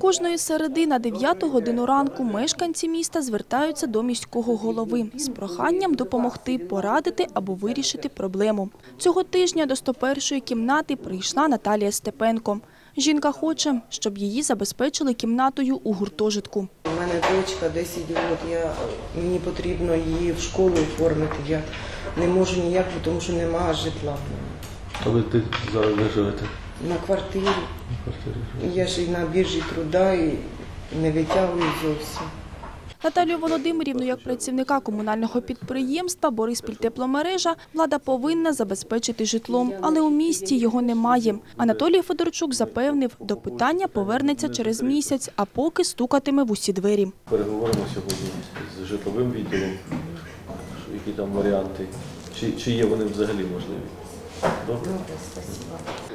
Кожної середи на 9 годину ранку мешканці міста звертаються до міського голови з проханням допомогти, порадити або вирішити проблему. Цього тижня до 101-ї кімнати прийшла Наталія Степенко. Жінка хоче, щоб її забезпечили кімнатою у гуртожитку. У мене дочка 10 років, я, мені потрібно її в школу оформити. Я не можу ніяк, тому що немає житла А ви ти зараз де живете? на квартирі. Я ж і на біржі труда і не витягую зовсім. Наталію Володимирівну, як працівника комунального підприємства Бориспіль тепломережа, влада повинна забезпечити житлом, але у місті його немає. Анатолій Федорчук запевнив, до питання повернеться через місяць, а поки стукатиме в усі двері. Переговоримо сьогодні з житловим відділом, що- які там варіанти, чи, чи є вони взагалі можливі. Добре?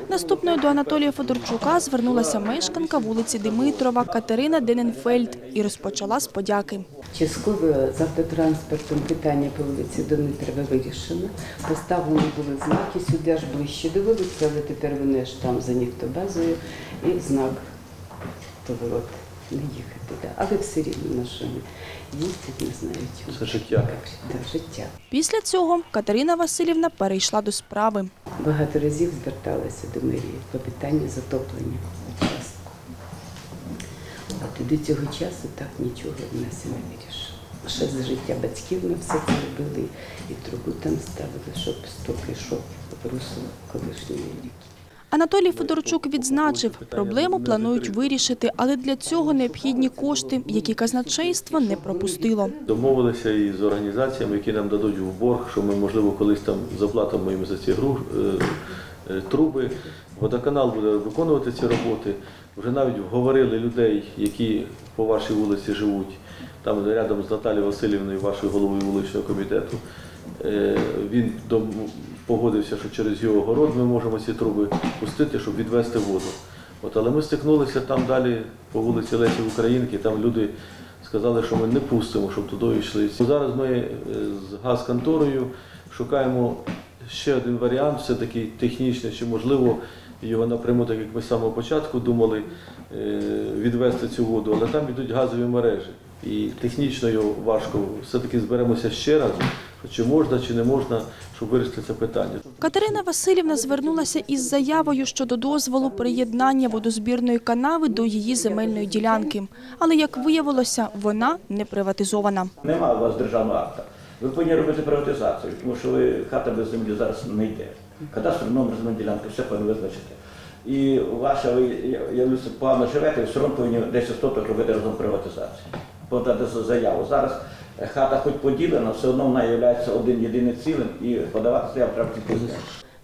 Наступною до Анатолія Федорчука звернулася мешканка вулиці Димитрова Катерина Дененфельд і розпочала з подяки. Частково з автотранспортом питання по вулиці Дмитрова вирішено. Поставлені були знаки сюди аж ближче до вулиці, але тепер вони аж там за нефтобазою і знак поворот. Не їхати, да. але все рівно машини їздять, не знають. Це життя. Так, життя. Після цього Катерина Васильівна перейшла до справи. Багато разів зверталася до мерії по питанню затоплення участку. От і до цього часу так нічого в нас і не вирішили. Ще за життя батьків ми все це робили, і трубу там ставили, щоб стоки, в русло колишньої ріки. Анатолій Федорчук відзначив, проблему планують вирішити, але для цього необхідні кошти, які казначейство не пропустило. Домовилися із організаціями, які нам дадуть в борг, що ми, можливо, колись там заплатимо їм за ці гру, е, е, труби. Водоканал буде виконувати ці роботи. Вже навіть вговорили людей, які по вашій вулиці живуть, там рядом з Наталією Васильівною, вашою головою вуличного комітету. Е, Він погодився, що через його город ми можемо ці труби пустити, щоб відвести воду. От, але ми стикнулися там далі по вулиці Лесі Українки, там люди сказали, що ми не пустимо, щоб туди йшли. Зараз ми е, з газконторою шукаємо ще один варіант, все-таки технічний, чи можливо його напряму, так як ми з самого початку думали, е, відвести цю воду, але там йдуть газові мережі. І технічно його важко. Все-таки зберемося ще раз, чи можна, чи не можна, щоб вирішити це питання. Катерина Васильівна звернулася із заявою щодо дозволу приєднання водозбірної канави до її земельної ділянки. Але, як виявилося, вона не приватизована. Немає у вас державного акта. Ви повинні робити приватизацію, тому що ви хата без землі зараз не йде. Кадастр, номер земельної ділянки, все повинні визначити. І ваша, ви я- погано живете, ви все одно повинні 10 соток робити разом приватизацію. Подати заяву. Зараз хата хоч поділена, все одно вона є один єдиний цілим і подавати заяву треба тільки.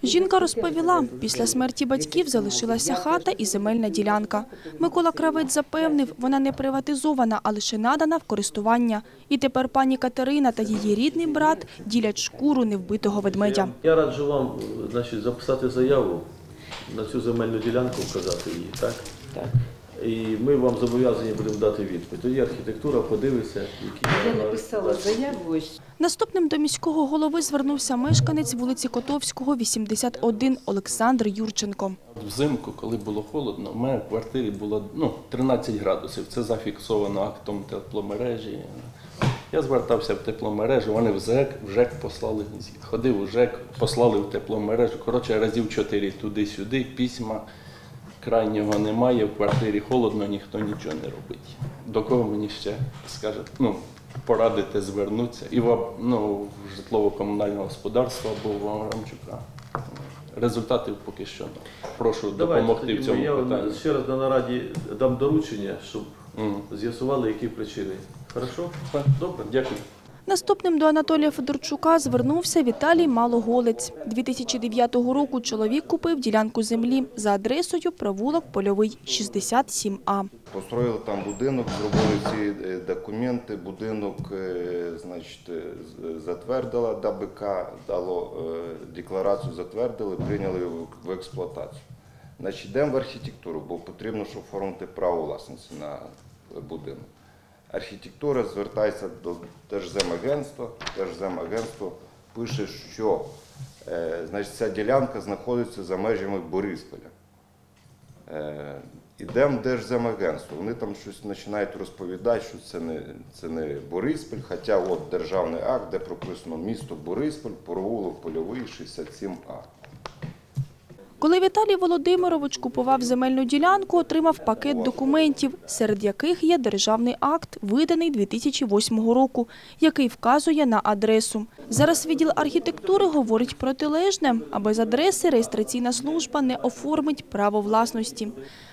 Жінка розповіла, після смерті батьків залишилася хата і земельна ділянка. Микола Кравець запевнив, вона не приватизована, а лише надана в користування. І тепер пані Катерина та її рідний брат ділять шкуру невбитого ведмедя. Я раджу вам значить, записати заяву на цю земельну ділянку, вказати її, так? Так. І ми вам зобов'язані будемо дати відповідь. Тоді архітектура подивиться, які Я написала заяву. Наступним до міського голови звернувся мешканець вулиці Котовського, 81, Олександр Юрченко. Взимку, коли було холодно, в мене в квартирі було ну, 13 градусів. Це зафіксовано актом тепломережі. Я звертався в тепломережу, вони в ЖЕК, в ЖЕК послали, ходив у ЖЕК, послали в тепломережу. Коротше, разів чотири туди-сюди, письма. Крайнього немає, в квартирі холодно, ніхто нічого не робить. До кого мені ще скажуть, ну, порадити звернутися і в, ну, в житлово-комунальне господарство або в Аврамчука. Результатів поки що. Прошу допомогти тоді в цьому я питанні. ще раз на нараді дам доручення, щоб Мгм. з'ясували, які причини. Хорошо? Так, Добре, дякую. Наступним до Анатолія Федорчука звернувся Віталій Малоголець. 2009 року чоловік купив ділянку землі за адресою провулок Польовий, 67А. Построїли там будинок, зробили всі е, документи, будинок е, значить, е, затвердила ДАБК, дало декларацію, затвердили, прийняли в експлуатацію. Значить, йдемо в архітектуру, бо потрібно, щоб оформити право власності на будинок. Архітектура звертається до Держземагентства. Держземагентство пише, що е, значить, ця ділянка знаходиться за межами Борисполя. Е, Ідемо в Держземагентство. Вони там щось починають розповідати, що це не, це не Бориспіль, хоча от державний акт, де прописано місто Бориспіль, провулок Польовий 67А. Коли Віталій Володимирович купував земельну ділянку, отримав пакет документів, серед яких є державний акт, виданий 2008 року, який вказує на адресу. Зараз відділ архітектури говорить протилежне, а без адреси реєстраційна служба не оформить право власності.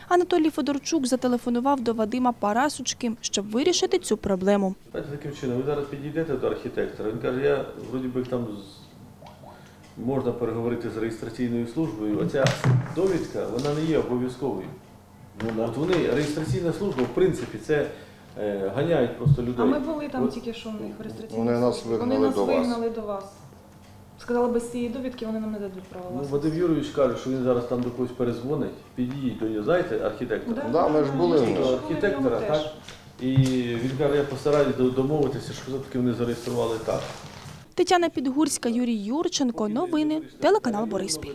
Анатолій Федорчук зателефонував до Вадима Парасучки, щоб вирішити цю проблему. Таким чином, ви зараз підійдете до архітектора, він каже, я вроді би там можна переговорити з реєстраційною службою, а ця довідка вона не є обов'язковою. Ну, От вони, реєстраційна служба, в принципі, це е, ганяють просто людей. А ми були там От тільки що в них в реєстраційній Вони нас службі. вигнали Вони нас до вас. вигнали до вас. Сказали, без цієї довідки вони нам не дадуть право Ну, власності. Вадим Юрійович каже, що він зараз там до когось перезвонить, підійдіть до нього, знаєте, архітектора. Да, ми ж були ми в нього. архітектора, так? І він каже, я постараюсь до- домовитися, що все-таки вони зареєстрували так. Тетяна Підгурська, Юрій Юрченко. Новини. Телеканал Бориспіль.